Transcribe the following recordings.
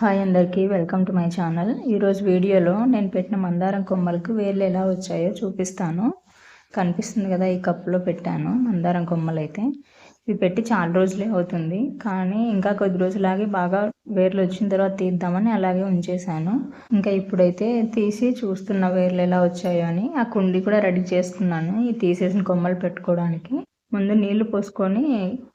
Hi అందరికీ welcome to my channel. ఈరోజు వీడియోలో నేను పెట్టిన మందారం కొమ్మలకు వేర్లు ఎలా వచ్చాయో చూపిస్తాను. కనిపిస్తుంది కదా ఈ కప్పులో పెట్టాను మందారం కొమ్మలు అయితే ఇవి పెట్టి చాలా రోజులే అవుతుంది. కానీ ఇంకా కొద్ది రోజులాగే బాగా వేర్లు వచ్చిన తర్వాత తీద్దామని అలాగే ఉంచేశాను. ఇంకా ఇప్పుడైతే తీసి చూస్తున్న వేర్లు ఎలా వచ్చాయో అని ఆ కుండి కూడా రెడీ చేసుకున్నాను ఈ తీసేసిన కొమ్మలు పెట్టుకోవడానికి. ముందు నీళ్ళు పోసుకొని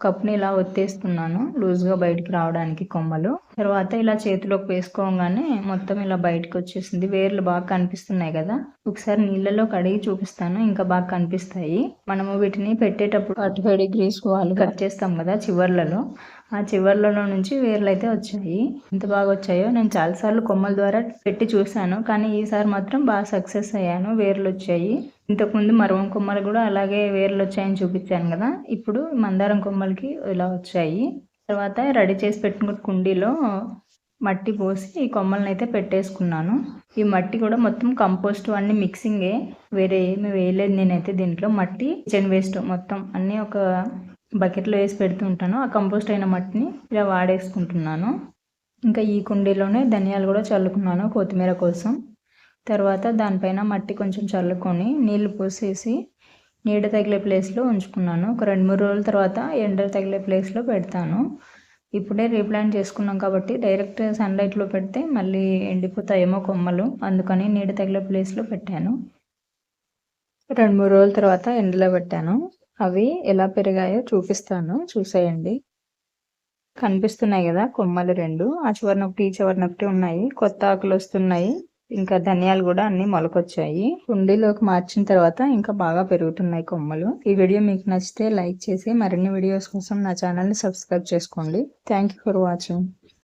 కప్పుని ఇలా ఒత్తేస్తున్నాను లూజ్గా బయటికి రావడానికి కొమ్మలు. తర్వాత ఇలా చేతిలోకి వేసుకోగానే మొత్తం ఇలా బయటకు వచ్చేసింది. వేర్లు బాగా కనిపిస్తున్నాయి కదా. ఒకసారి నీళ్ళలో కడిగి చూపిస్తాను. ఇంకా బాగా కనిపిస్తాయి. మనము వీటిని పెట్టేటప్పుడు ఫార్టీ ఫైవ్ డిగ్రీస్ వాళ్ళు కట్ చేస్తాం కదా చివర్లలో. ఆ చివర్లలో నుంచి వేర్లు అయితే వచ్చాయి. ఎంత బాగా వచ్చాయో నేను చాలాసార్లు కొమ్మల ద్వారా పెట్టి చూశాను. కానీ ఈసారి మాత్రం బాగా సక్సెస్ అయ్యాను. వేర్లు వచ్చాయి. ఇంతకుముందు మరవం కొమ్మలు కూడా అలాగే వేర్లు వచ్చాయని చూపించాను కదా. ఇప్పుడు మందారం కొమ్మలకి ఇలా వచ్చాయి. తర్వాత రెడీ చేసి పెట్టుకున్న కుండీలో మట్టి పోసి ఈ కొమ్మలను అయితే పెట్టేసుకున్నాను. ఈ మట్టి కూడా మొత్తం కంపోస్ట్ అన్ని మిక్సింగే. వేరే ఏమి వేయలేదు నేనైతే దీంట్లో. మట్టి కిచెన్ వేస్ట్ మొత్తం అన్నీ ఒక బకెట్లో వేసి పెడుతుంటాను ఆ కంపోస్ట్ అయిన మట్టిని ఇలా వాడేసుకుంటున్నాను. ఇంకా ఈ కుండీలోనే ధనియాలు కూడా చల్లుకున్నాను కొత్తిమీర కోసం. తర్వాత దానిపైన మట్టి కొంచెం చల్లుకొని నీళ్ళు పోసేసి నీడ తగిలే ప్లేస్లో ఉంచుకున్నాను. ఒక రెండు మూడు రోజుల తర్వాత ఎండ తగిలే ప్లేస్లో పెడతాను. ఇప్పుడే రీప్లాంట్ చేసుకున్నాం కాబట్టి డైరెక్ట్ సన్లైట్లో పెడితే మళ్ళీ ఎండిపోతాయేమో కొమ్మలు. అందుకని నీడ తగిలే ప్లేస్లో పెట్టాను. రెండు మూడు రోజుల తర్వాత ఎండలో పెట్టాను. అవి ఎలా పెరిగాయో చూపిస్తాను. చూసేయండి. కనిపిస్తున్నాయి కదా కొమ్మలు రెండు. ఆ చివరిన ఒకటి ఈ చివరిన ఒకటి ఉన్నాయి. కొత్త ఆకులు వస్తున్నాయి. ఇంకా ధనియాలు కూడా అన్ని మొలకొచ్చాయి. కుండీలోకి మార్చిన తర్వాత ఇంకా బాగా పెరుగుతున్నాయి కొమ్మలు. ఈ వీడియో మీకు నచ్చితే లైక్ చేసి మరిన్ని వీడియోస్ కోసం నా ఛానల్ని సబ్స్క్రైబ్ చేసుకోండి. Thank you for watching